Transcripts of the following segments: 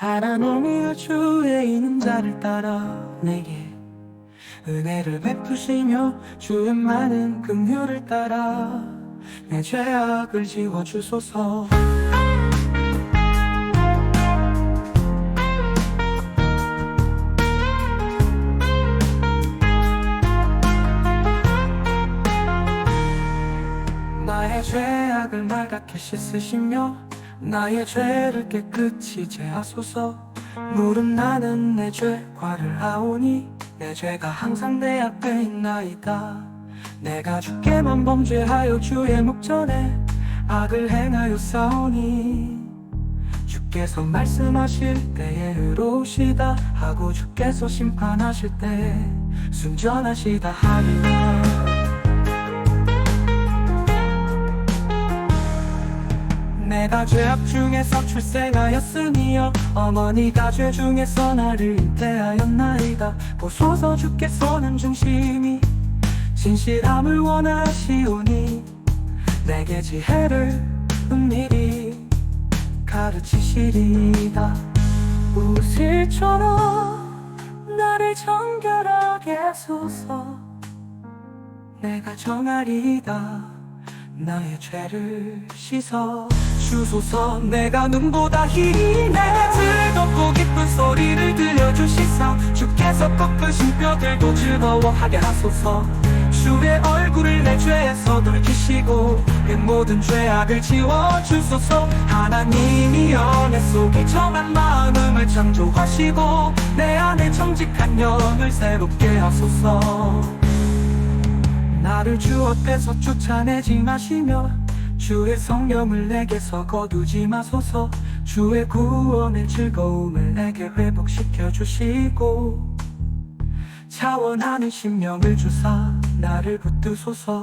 하나님이여 주의 인자를 따라 내게 은혜를 베푸시며 주의 많은 긍휼을 따라 내 죄악을 지워주소서. 나의 죄악을 말갛게 씻으시며 나의 죄를 깨끗이 제하소서. 무릇 나는 내 죄과를 하오니 내 죄가 항상 내 앞에 있나이다. 내가 주께만 범죄하여 주의 목전에 악을 행하여 싸우니 주께서 말씀하실 때에 의로우시다 하고 주께서 심판하실 때 순전하시다 하리라 내가 죄악 중에서 출생하였으니여 어머니가 죄 중에서 나를 잉태하였나이다. 보소서 주께서는 중심이 진실함을 원하시오니 내게 지혜를 은밀히 가르치시리다. 우실처럼 나를 정결하게 하소서. 내가 정하리다. 나의 죄를 씻어 주소서. 내가 눈보다 희내 즐겁고 기쁜 소리를 들려주시사 주께서 꺾으신 뼈들도 즐거워하게 하소서. 주의 얼굴을 내 죄에서 돌리시고 그 모든 죄악을 지워주소서. 하나님이여 내 속에 정한 마음을 창조하시고 내 안에 정직한 영을 새롭게 하소서. 나를 주 앞에서 쫓아내지 마시며 주의 성령을 내게서 거두지 마소서. 주의 구원의 즐거움을 내게 회복시켜 주시고 차원하는 심령을 주사 나를 붙드소서.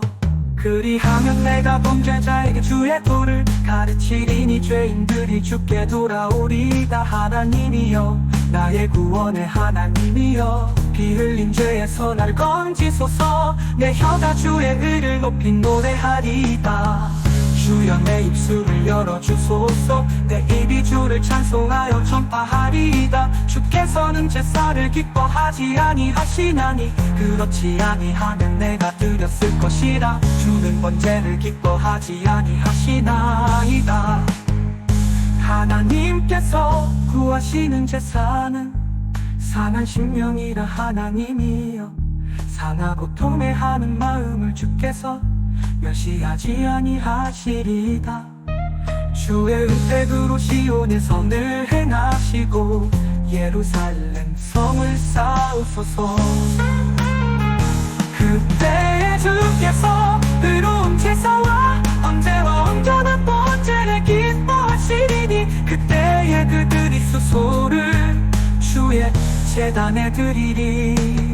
그리하면 내가 범죄자에게 주의 도를 가르치리니 죄인들이 주께 돌아오리다. 하나님이여 나의 구원의 하나님이여 피 흘린 죄에서 날 건지소서. 내 혀가 주의 의를 높이 노래하리다 주여 내 입술을 열어주소서. 내 입이 주를 찬송하여 전파하리이다. 주께서는 제사를 기뻐하지 아니하시나니 그렇지 아니하면 내가 드렸을 것이라. 주는 번제를 기뻐하지 아니하시나이다. 하나님께서 구하시는 제사는 상한 심령이라 하나님이여. 상하고 통회하는 마음을 주께서 멸시하지 아니하시리다. 주의 은택으로 시온에서 늘 행하시고 예루살렘 성을 쌓으소서. 그때에 주께서 의로운 제사와 언제와 온전한 번제를 기뻐하시리니 그때에 그들이 수소를 주의 재단에 드리리이다